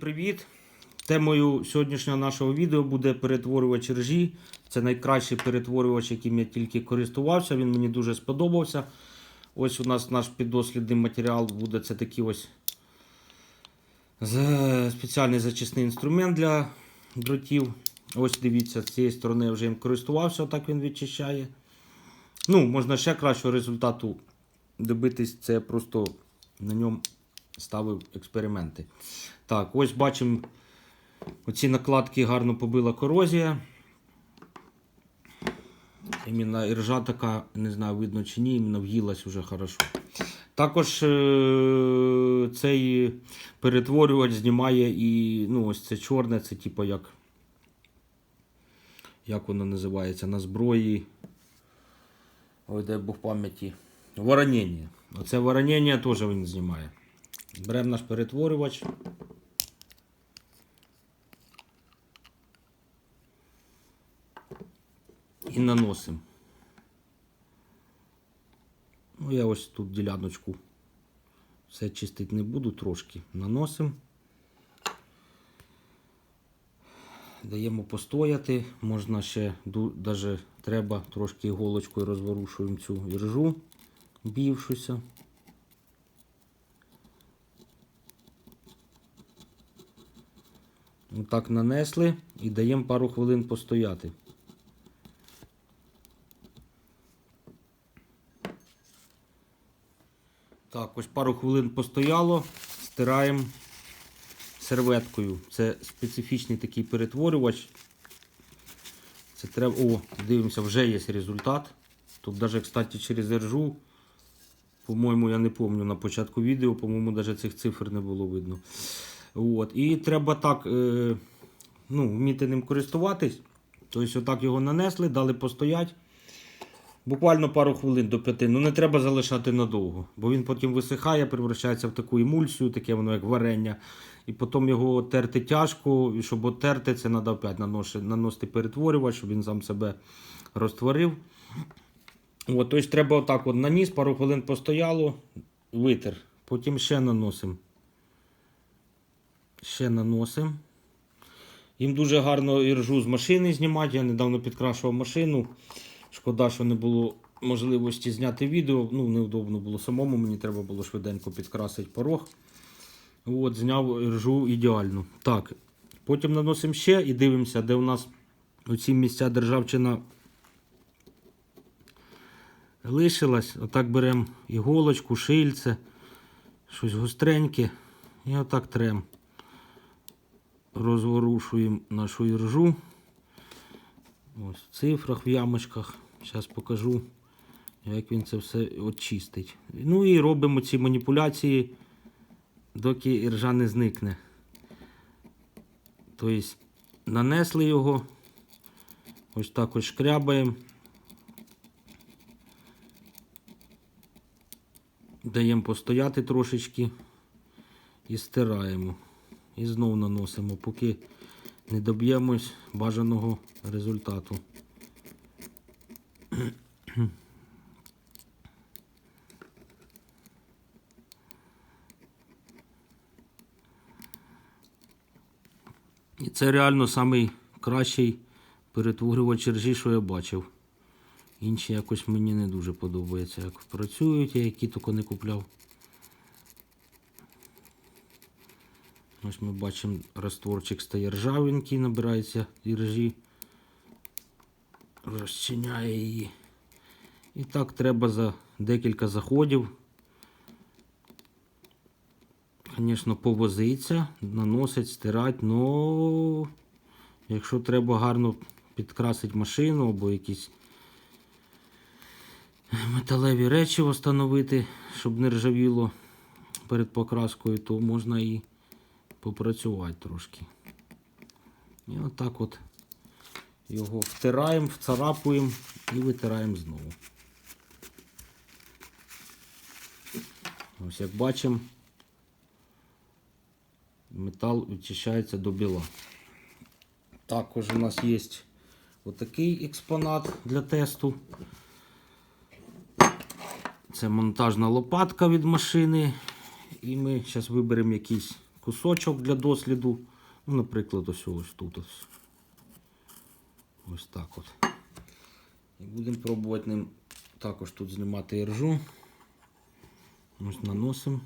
привіт! Темою сьогоднішнього нашого відео буде перетворювач ржі. Це найкращий перетворювач, яким я тільки користувався. Він мені дуже сподобався. Ось у нас наш піддослідний матеріал буде це такий ось спеціальний зачисний інструмент для дротів. Ось дивіться, з цієї сторони я вже їм користувався, отак він відчищає. Ну, можна ще кращого результату добитись, це просто на ньому ставив експерименти. Так, ось бачимо, оці накладки гарно побила корозія. Іменно іржа така, не знаю, видно чи ні, іменно в'їлась вже хорошо. Також е- цей перетворювач знімає і ну, ось це чорне, це типу як. Як воно називається? На зброї. Ой, дай Бог пам'яті. Воронення. Оце воронення теж він знімає. Беремо наш перетворювач. І наносимо. Ну, я ось тут діляночку все чистити не буду, трошки наносимо. Даємо постояти, можна ще навіть треба трошки іголочкою розворушуємо цю іржу, бівшуся. Так нанесли і даємо пару хвилин постояти. Так, ось пару хвилин постояло, стираємо серветкою. Це специфічний такий перетворювач. Це треба. О, дивимося, вже є результат. Тут навіть, кстати, через ержу, по-моєму, я не пам'ятаю на початку відео, по-моєму, навіть цих цифр не було видно. От. І треба так е, ну, вміти ним користуватись. Тобто, отак його нанесли, дали постоять. Буквально пару хвилин до п'яти. Ну не треба залишати надовго, бо він потім висихає, превращається в таку емульсію, таке воно як варення. І потім його терти тяжко, і щоб оттерти, це треба опять наносити перетворювач, щоб він сам себе розтворив. От, тобто треба отак от наніс, пару хвилин постояло, витер. Потім ще наносимо. Ще наносимо. Їм дуже гарно іржу з машини знімати. Я недавно підкрашував машину. Шкода, що не було можливості зняти відео. Ну, неудобно було самому, мені треба було швиденько підкрасити порог. От, зняв ржу ідеально. Так, потім наносимо ще і дивимося, де у нас оці місця державчина лишилась. Отак беремо іголочку, шильце, щось гостреньке. І отак трем. Розворушуємо нашу іржу. Ось в цифрах, в ямочках. Зараз покажу, як він це все очистить. Ну і робимо ці маніпуляції, доки іржа не зникне. Тобто нанесли його, ось так ось шкрябаємо. Даємо постояти трошечки і стираємо. І знову наносимо, поки не доб'ємось бажаного результату. І це реально самий кращий перетворювач ржі, що я бачив. Інші якось мені не дуже подобається, як працюють, я які тільки не купляв. Ось ми бачимо, растворчик стає ржавенький, набирається іржі, розчиняє її. І так треба за декілька заходів. Звісно, повозиться, наносить, стирати, але якщо треба гарно підкрасити машину або якісь металеві речі встановити, щоб не ржавіло перед покраскою, то можна і попрацювати трошки. І отак от його втираємо, вцарапуємо і витираємо знову. Ось як бачимо, метал відчищається до біла. Також у нас є отакий експонат для тесту. Це монтажна лопатка від машини. І ми зараз виберемо якийсь кусочок для досліду. Ну, наприклад, ось ось тут. Ось, ось так от. І будемо пробувати ним також тут знімати іржу. Ось наносимо.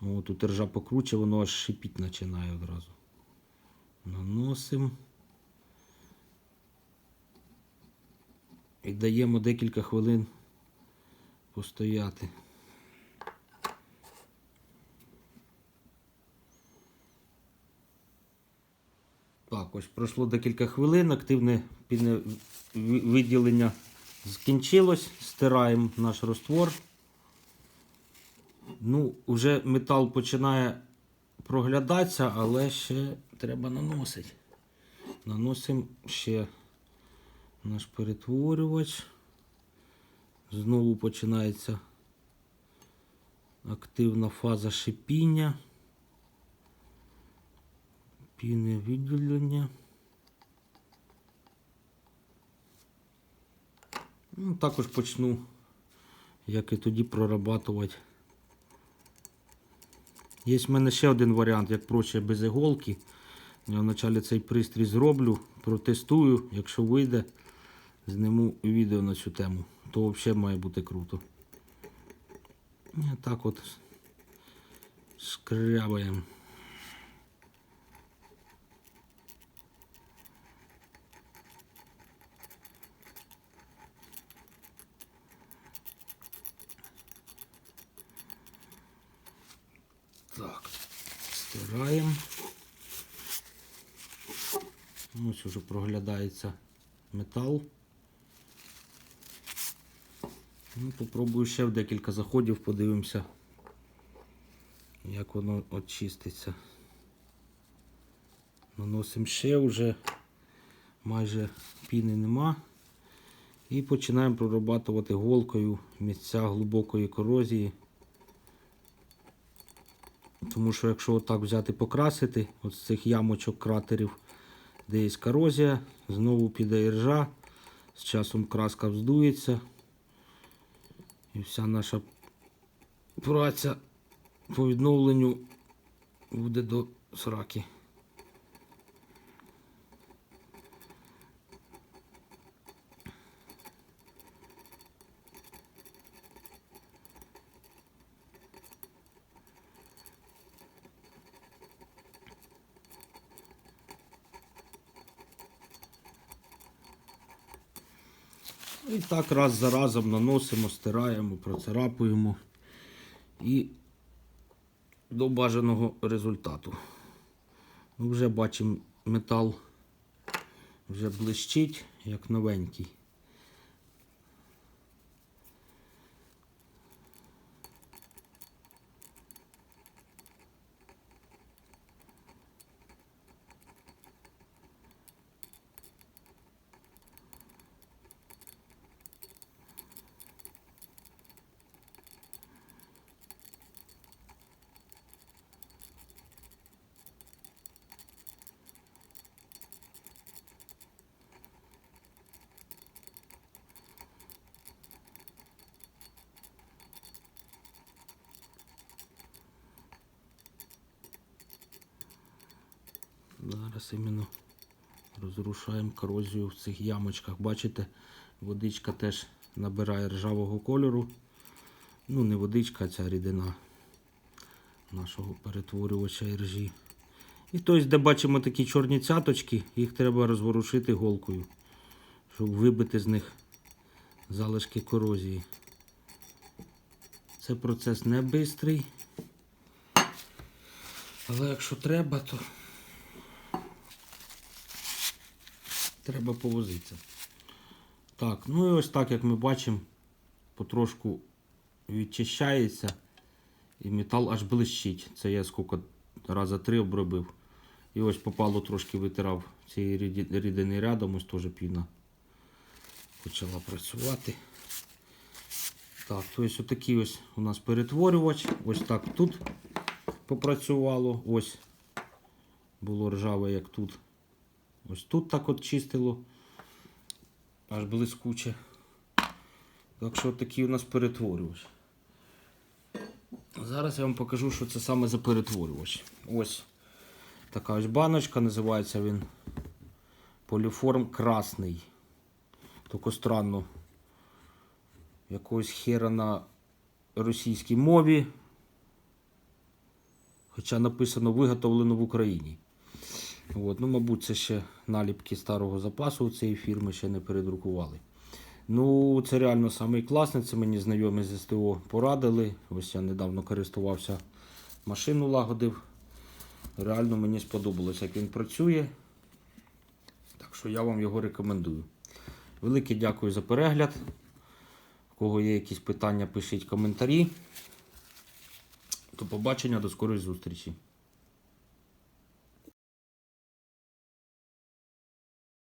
О, тут іржа покруче, воно аж шипіть починає одразу. Наносимо. І даємо декілька хвилин постояти. Так, ось пройшло декілька хвилин, активне виділення закінчилось. Стираємо наш роствор. Ну, вже метал починає проглядатися, але ще треба наносити. Наносимо ще наш перетворювач. Знову починається активна фаза шипіння. Піне виділення. Ну, також почну, як і тоді, прорабатувати. Є в мене ще один варіант, як проще без іголки. Я вначалі цей пристрій зроблю, протестую, якщо вийде, зніму відео на цю тему. То взагалі має бути круто. І так от шкрябаємо. Так, стираємо. Ось уже проглядається метал. Ну, попробую ще в декілька заходів, подивимося, як воно очиститься. Наносимо ще вже майже піни нема. І починаємо прорабатувати голкою місця глибокої корозії. Тому що якщо отак взяти покрасити, от з цих ямочок кратерів, де є корозія, знову піде іржа, з часом краска вздується. І вся наша праця по відновленню буде до сраки. І так раз за разом наносимо, стираємо, процарапуємо і до бажаного результату. Ми вже бачимо, метал вже блищить, як новенький. Зараз іменно розрушаємо корозію в цих ямочках. Бачите, водичка теж набирає ржавого кольору. Ну, не водичка, а ця рідина нашого перетворювача іржі. І тобто, де бачимо такі чорні цяточки, їх треба розворушити голкою, щоб вибити з них залишки корозії. Це процес не бистрий. Але якщо треба, то треба повозитися. Так, ну і ось так, як ми бачимо, потрошку відчищається і метал аж блищить. Це я скільки раза три обробив. І ось попало трошки витирав цієї рідини рядом, ось теж піна почала працювати. Так, тобто отакий ось у нас перетворювач. Ось так тут попрацювало. Ось було ржаве, як тут. Ось тут так от чистило. Аж блискуче. Так що такий у нас перетворювач. Зараз я вам покажу, що це саме за перетворювач. Ось така ось баночка, називається він поліформ красний. Тільки странно. Якогось хера на російській мові. Хоча написано виготовлено в Україні. От, ну, мабуть, це ще наліпки старого запасу у цієї фірми ще не передрукували. Ну, це реально самий класний. Це мені знайомі з СТО порадили. Ось я недавно користувався, машину лагодив. Реально мені сподобалось, як він працює. Так що я вам його рекомендую. Велике дякую за перегляд. У кого є якісь питання, пишіть коментарі. До побачення, до скорої зустрічі.